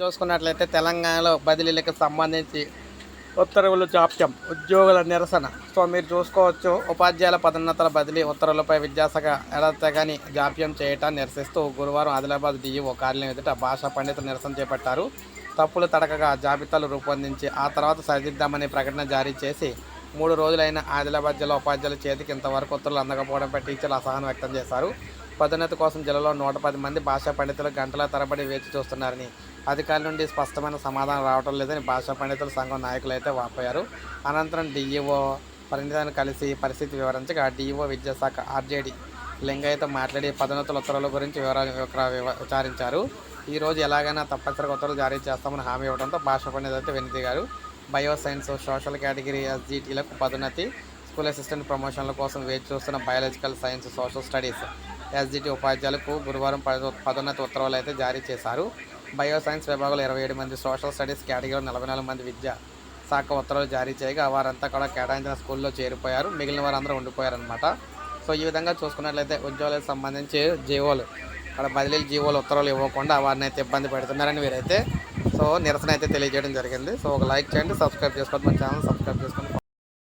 చూసుకున్నట్లయితే తెలంగాణలో బదిలీలకు సంబంధించి ఉత్తర్వులు జాప్యం ఉద్యోగుల నిరసన. సో మీరు చూసుకోవచ్చు ఉపాధ్యాయుల పదోన్నతల బదిలీ ఉత్తర్వులపై విద్యాశాఖ ఎడతెగని జాప్యం చేయటాన్ని నిరసిస్తూ గురువారం ఆదిలాబాద్ డిఈఓ కార్యాలయం ఎదుట భాషా పండితులు నిరసన చేపట్టారు. తప్పులు తడకగా జాబితాలు రూపొందించి ఆ తర్వాత సరిదిద్దామని ప్రకటన జారీ చేసి మూడు రోజులైన ఆదిలాబాద్ జిల్లా ఉపాధ్యాయుల చేతికి ఇంతవరకు ఉత్తర్వులు అందకపోవడంపై టీచర్లు అసహనం వ్యక్తం చేశారు. పదోన్నతి కోసం జిల్లాలో నూట పది మంది భాషా పండితులు గంటల తరబడి వేచి చూస్తున్నారని అధికారుల నుండి స్పష్టమైన సమాధానం రావడం లేదని భాషా పండితుల సంఘం నాయకులు అయితే వాపోయారు. అనంతరం డిఈఓ పరిణితాన్ని కలిసి పరిస్థితి వివరించగా డిఈఓ విద్యాశాఖ ఆర్జేడి లింగయ్యతో మాట్లాడి పదోన్నతుల ఉత్తర్వుల గురించి వివరాలు విచారించారు. ఈరోజు ఎలాగైనా తప్పనిసరిగా ఉత్తర్వులు జారీ చేస్తామని హామీ ఇవ్వడంతో భాషా పండితులు అయితే వెనుదిగారు. బయో సైన్స్ సోషల్ కేటగిరీ ఎస్జీటీలకు పదోన్నతి స్కూల్ అసిస్టెంట్ ప్రమోషన్ల కోసం వేచి చూస్తున్న biological science social studies SGT ఉపాధ్యాయులకు గురువారం పదో పదోన్నతి ఉత్తర్వులు అయితే జారీ చేశారు. బయో సైన్స్ విభాగంలో ఇరవై ఏడు మంది సోషల్ స్టడీస్ కేటగిరీలో నలభై నాలుగు మంది విద్యా శాఖ ఉత్తర్వులు జారీ చేయగా వారంతా కూడా కేటాయించిన స్కూల్లో చేరిపోయారు. మిగిలిన వారందరూ ఉండిపోయారనమాట సో ఈ విధంగా చూసుకున్నట్లయితే ఉద్యోగులకు సంబంధించి జీవోలు అక్కడ బదిలీలు జీవోలు ఉత్తర్వులు ఇవ్వకుండా వారిని అయితే ఇబ్బంది పెడుతున్నారని వీరైతే సో నిరసన అయితే తెలియజేయడం జరిగింది. సో ఒక లైక్ చేయండి సబ్స్క్రైబ్ చేసుకోండి మన ఛానల్ సబ్స్క్రైబ్ చేసుకోండి